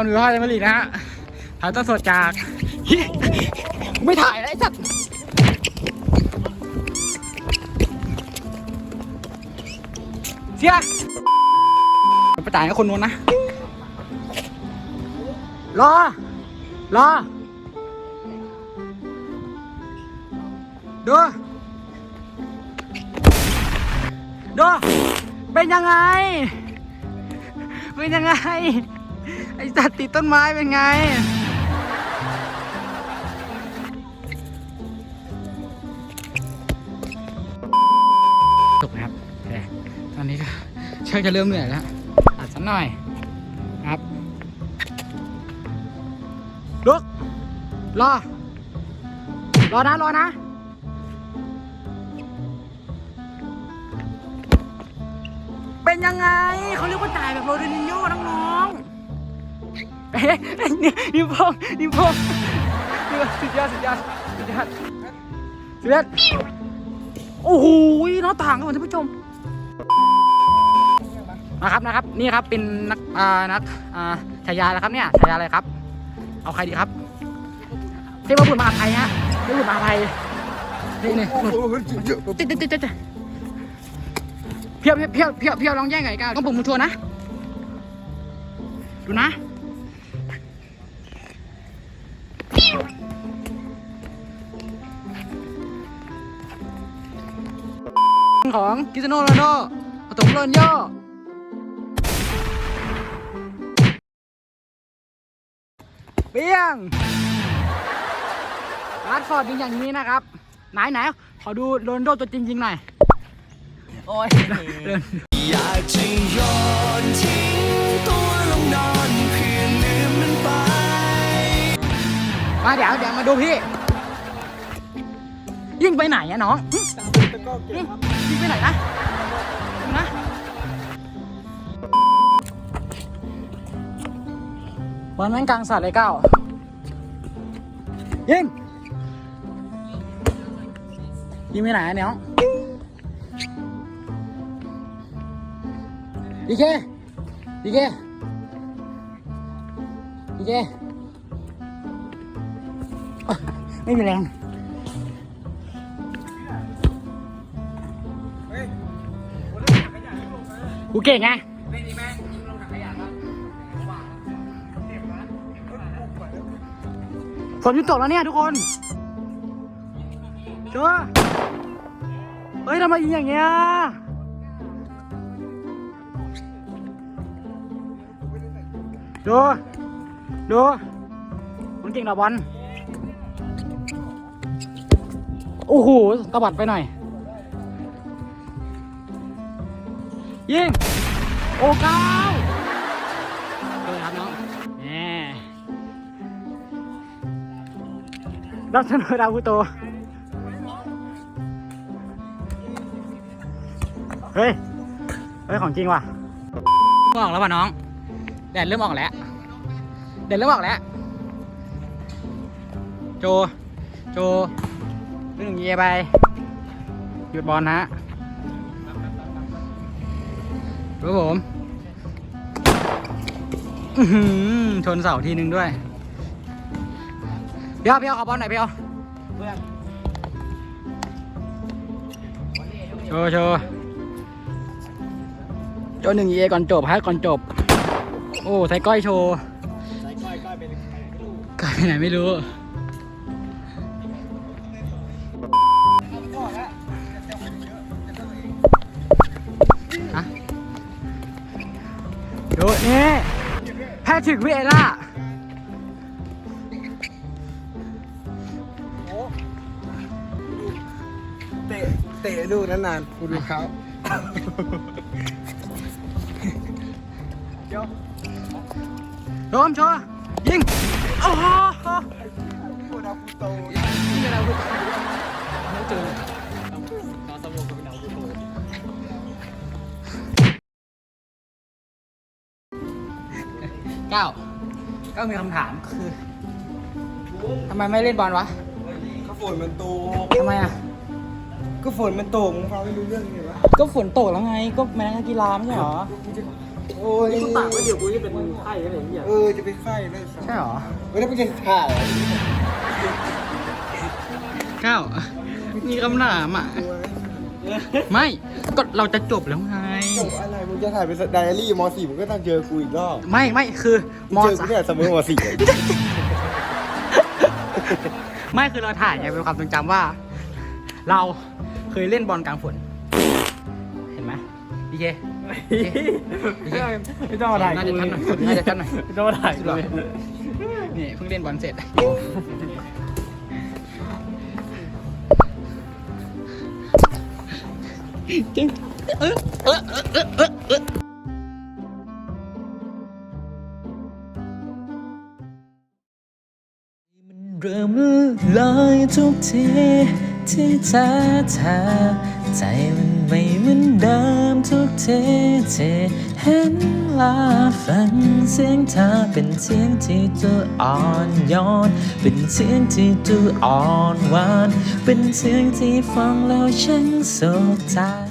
อลมือพ่อเดมลีกนะฮะถ่ายต้นสดจากไม่ถ่ายแล้วไอ้สัตว์เสียไปจ่ายให้คนนู้นนะ รอ รอ ดู ดู เป็นยังไง เป็นยังไง ไอสัตว์ติดต้นไม้เป็นไง จบนะครับแต่ตอนนี้ก็ชักจะเริ่มเหนื่อยแล้วอัดสักหน่อยครับลุกรอ รอนะ รอนะเป็นยังไง เขาเรียกว่าจ่ายแบบโรดินิโญ่น้องๆ เอ๊ะนี่นิ้วโป้งนิ้วโป้งนี่สุดยอดสุดยอดสุดยอดสุดยอดโอ้โหหน้าต่างครับท่านผู้ชมนะครับนะครับ นี่ครับเป็นนักอ่านักอ่าฉายาแล้วครับเนี่ยฉายาอะไรครับ เอาใครดีครับเทพบุตรมาไทยฮะเทพบุตรมาไทยนี่นี่ติดติดติดติดเพียวเพียวเพียวเพียวเพียวลองแย่งไงกันต้องปุ่มมือทัวนะดูนะ ของคริสโนโรนัลโดปฐมโรนลโยเปี้ยงรัดฟอร์ดยิงอย่างนี้นะครับ ไหนไหนขอดูโรนโดตัวจริงยิงหน่อย โอ้ยอยากจะโยนทิ้งตัวลงนอนเพื่อลืมมันไป มาเดี๋ยวเดี๋ยวมาดูพี่ ยิ่งไปไหนอะน้องหึหึ ยิงไปไหนนะนะบอลแม่งกลางสัตว์เลยเก้ายิงยิงไปไหนอะน้องดีเคดีเคดีเคไม่มีแรง กูเก่งไงฝนหยุดตกแล้วเนี่ยทุกคนเจอเฮ้ยทำไมยิงอย่างเงี้ยดูดูมันเก่งดอกบอลโอ้โหตะบัดไปหน่อย ยิง โอ้เก้าเลยครับน้องแหมรับเสนอดาวพุโต เฮ้ย เฮ้ย ของจริงว่ะออกแล้วว่ะน้อง แดดเริ่มออกแล้ว แดดเริ่มออกแล้ว โจ โจหนึ่งเยไป หยุดบอลนะฮะ ครับผมอื้อหือชนเสาทีนึงด้วยเพี่ยวเพี่ยวขอบอลหน่อยเพี่ยวโชว์โชว์โชว์หนึ่งเยก่อนจบฮะก่อนจบ โอ้ใส่ก้อยโชว์ก้อยไปไหนไม่รู้ ดูนี่แพทริกวิเอล่าเตะเตะลูกนั้นนานกูดูเขาโดมโชว์ยิงโอ้โหกูดาวกูโตนี่อะไรกูไม่เจอ เก้าเก้ามีคำถามคือทำไมไม่เล่นบอลวะก็ฝนมันตกทำไมอะ ก็ฝนมันตกมึงฟังไม่รู้เรื่องไงวะก็ฝนตกแล้วไง ก็แม้กีฬาไม่ใช่เหรอกูจะโอ้ยกูต่างก็เดี๋ยวกูจะเป็นไข้อะไรอย่างเงี้ยเออจะไปไข้เลยสัตว์ใช่หรอไม่ได้ไปกินถ่ายก้าวมีคำถามอะ ไม่ก็เราจะจบแล้วไง จบอะไรมึงจะถ่ายเป็นไดอารี่ม .4 มึงก็ต้องเจอกูอีกรอบไม่ไม่คือมเจอสากูเนี่ยเสมอม .4 เลยไม่คือเราถ่ายไงเป็นความทรงจำว่า เราเคยเล่นบอลกลางฝน เห็นไหมดีเจดีเจไม่ต้องมาถ่ายน่ากูจะเลชัดยหน่อยน่าจะชัดหน่อยไม่ต้องมาถ่ายกูเลยนี่เพิ่งเล่นบอลเสร็จ เออเออเออเออเออเออเริ่มลอยทุกทีที่เธอเธอใจมันไม่เหมือนเดิม ทุกทีที่เห็นว่าฟังเสียงเธอเป็นเสียงที่ดูอ่อนโยนเป็นเสียงที่ดูอ่อนหวานเป็นเสียงที่ฟังแล้วฉันสุขใจ